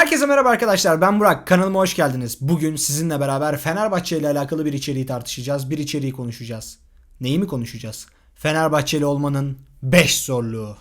Herkese merhaba arkadaşlar ben Burak kanalıma hoş geldiniz. Bugün sizinle beraber Fenerbahçe ile alakalı bir içeriği tartışacağız. Bir içeriği konuşacağız. Neyi mi konuşacağız? Fenerbahçeli olmanın 5 zorluğu.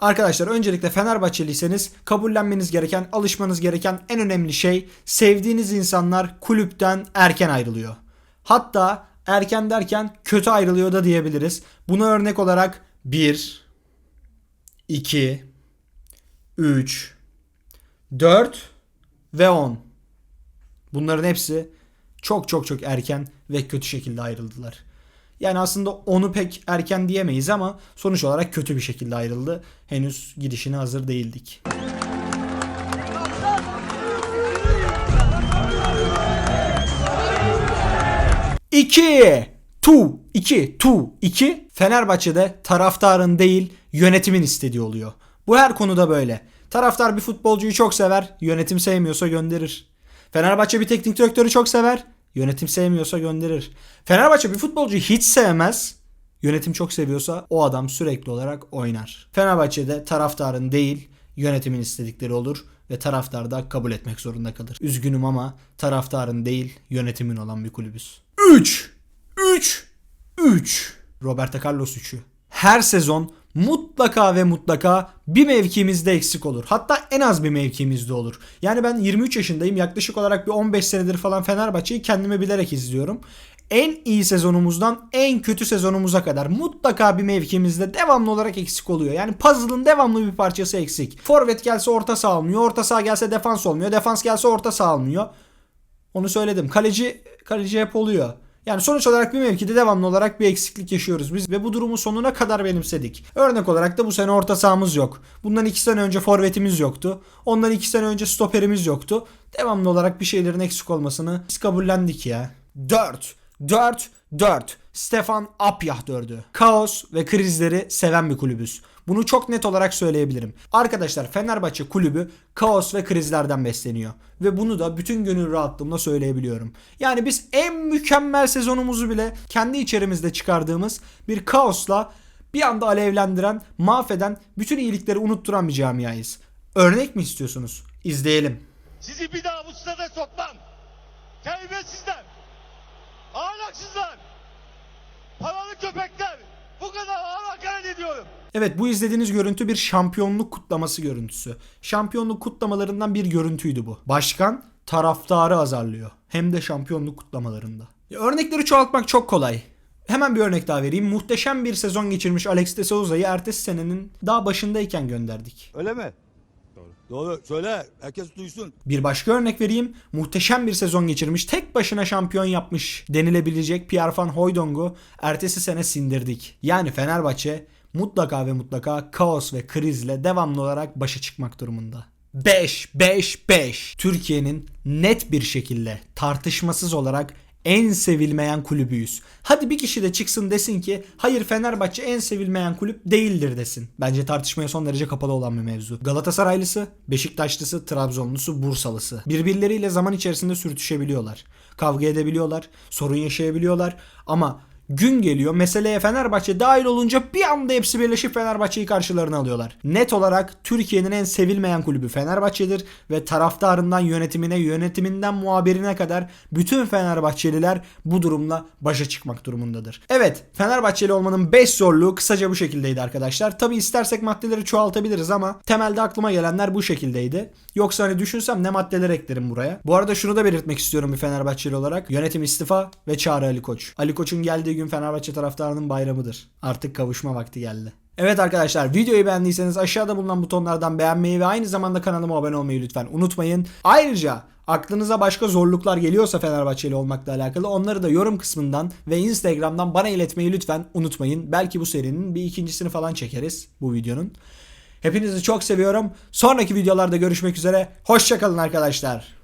Arkadaşlar öncelikle Fenerbahçeliyseniz kabullenmeniz gereken, alışmanız gereken en önemli şey sevdiğiniz insanlar kulüpten erken ayrılıyor. Hatta erken derken kötü ayrılıyor da diyebiliriz. Buna örnek olarak 1 2 3 4 ve 10. Bunların hepsi çok çok çok erken ve kötü şekilde ayrıldılar. Yani aslında onu pek erken diyemeyiz ama sonuç olarak kötü bir şekilde ayrıldı. Henüz gidişine hazır değildik. İki, tu, iki, tu, iki. Fenerbahçe'de taraftarın değil yönetimin istediği oluyor. Bu her konuda böyle. Taraftar bir futbolcuyu çok sever, yönetim sevmiyorsa gönderir. Fenerbahçe bir teknik direktörü çok sever, yönetim sevmiyorsa gönderir. Fenerbahçe bir futbolcuyu hiç sevmez, yönetim çok seviyorsa o adam sürekli olarak oynar. Fenerbahçe'de taraftarın değil yönetimin istedikleri olur ve taraftar da kabul etmek zorunda kalır. Üzgünüm ama taraftarın değil yönetimin olan bir kulübüz. 3 3 3 Roberto Carlos 3'ü. Her sezon mutlaka ve mutlaka bir mevkimizde eksik olur. Hatta en az bir mevkimizde olur. Yani ben 23 yaşındayım. Yaklaşık olarak bir 15 senedir falan Fenerbahçe'yi kendime bilerek izliyorum. En iyi sezonumuzdan en kötü sezonumuza kadar mutlaka bir mevkimizde devamlı olarak eksik oluyor. Yani puzzle'ın devamlı bir parçası eksik. Forvet gelse orta saha olmuyor. Orta saha gelse defans olmuyor. Defans gelse orta saha olmuyor. Onu söyledim. Kaleci kaleci hep oluyor. Yani sonuç olarak bir mevkide devamlı olarak bir eksiklik yaşıyoruz biz ve bu durumu sonuna kadar benimsedik. Örnek olarak da bu sene orta sahamız yok. Bundan iki sene önce forvetimiz yoktu. Ondan iki sene önce stoperimiz yoktu. Devamlı olarak bir şeylerin eksik olmasını biz kabullendik ya. 4 4 4 Stefan Apyah 4'ü. Kaos ve krizleri seven bir kulübüz. Bunu çok net olarak söyleyebilirim. Arkadaşlar Fenerbahçe kulübü kaos ve krizlerden besleniyor. Ve bunu da bütün gönül rahatlığımla söyleyebiliyorum. Yani biz en mükemmel sezonumuzu bile kendi içerimizde çıkardığımız bir kaosla bir anda alevlendiren, mahveden, bütün iyilikleri unutturan bir camiayız. Örnek mi istiyorsunuz? İzleyelim. Sizi bir daha bu sitede sokmam. Terbiyesizler. Ahlaksızlar. Köpekler. Bu kadar ağır hakaret ediyorum. Evet bu izlediğiniz görüntü bir şampiyonluk kutlaması görüntüsü. Şampiyonluk kutlamalarından bir görüntüydü bu. Başkan taraftarı azarlıyor. Hem de şampiyonluk kutlamalarında. Ya örnekleri çoğaltmak çok kolay. Hemen bir örnek daha vereyim. Muhteşem bir sezon geçirmiş Alex de Souza'yı ertesi senenin daha başındayken gönderdik. Öyle mi? Doğru. Söyle. Herkes duysun. Bir başka örnek vereyim. Muhteşem bir sezon geçirmiş, tek başına şampiyon yapmış denilebilecek Pierre Van Hooydonk'u ertesi sene sindirdik. Yani Fenerbahçe mutlaka ve mutlaka kaos ve krizle devamlı olarak başa çıkmak durumunda. 5 5 5 Türkiye'nin net bir şekilde tartışmasız olarak en sevilmeyen kulübüyüz. Hadi bir kişi de çıksın desin ki hayır Fenerbahçe en sevilmeyen kulüp değildir desin. Bence tartışmaya son derece kapalı olan bir mevzu. Galatasaraylısı, Beşiktaşlısı, Trabzonlusu, Bursalısı birbirleriyle zaman içerisinde sürtüşebiliyorlar. Kavga edebiliyorlar, sorun yaşayabiliyorlar ama Gün geliyor meseleye Fenerbahçe dahil olunca bir anda hepsi birleşip Fenerbahçe'yi karşılarına alıyorlar. Net olarak Türkiye'nin en sevilmeyen kulübü Fenerbahçe'dir ve taraftarından yönetimine, yönetiminden muhabirine kadar bütün Fenerbahçeliler bu durumla başa çıkmak durumundadır. Evet Fenerbahçeli olmanın 5 zorluğu kısaca bu şekildeydi arkadaşlar. Tabi istersek maddeleri çoğaltabiliriz ama temelde aklıma gelenler bu şekildeydi. Yoksa hani düşünsem ne maddeler eklerim buraya. Bu arada şunu da belirtmek istiyorum bir Fenerbahçeli olarak. Yönetim istifa ve çağrı Ali Koç. Ali Koç'un geldiği gün Fenerbahçe taraftarının bayramıdır. Artık kavuşma vakti geldi. Evet arkadaşlar videoyu beğendiyseniz aşağıda bulunan butonlardan beğenmeyi ve aynı zamanda kanalıma abone olmayı lütfen unutmayın. Ayrıca aklınıza başka zorluklar geliyorsa Fenerbahçeli olmakla alakalı onları da yorum kısmından ve Instagram'dan bana iletmeyi lütfen unutmayın. Belki bu serinin bir ikincisini falan çekeriz bu videonun. Hepinizi çok seviyorum. Sonraki videolarda görüşmek üzere. Hoşçakalın arkadaşlar.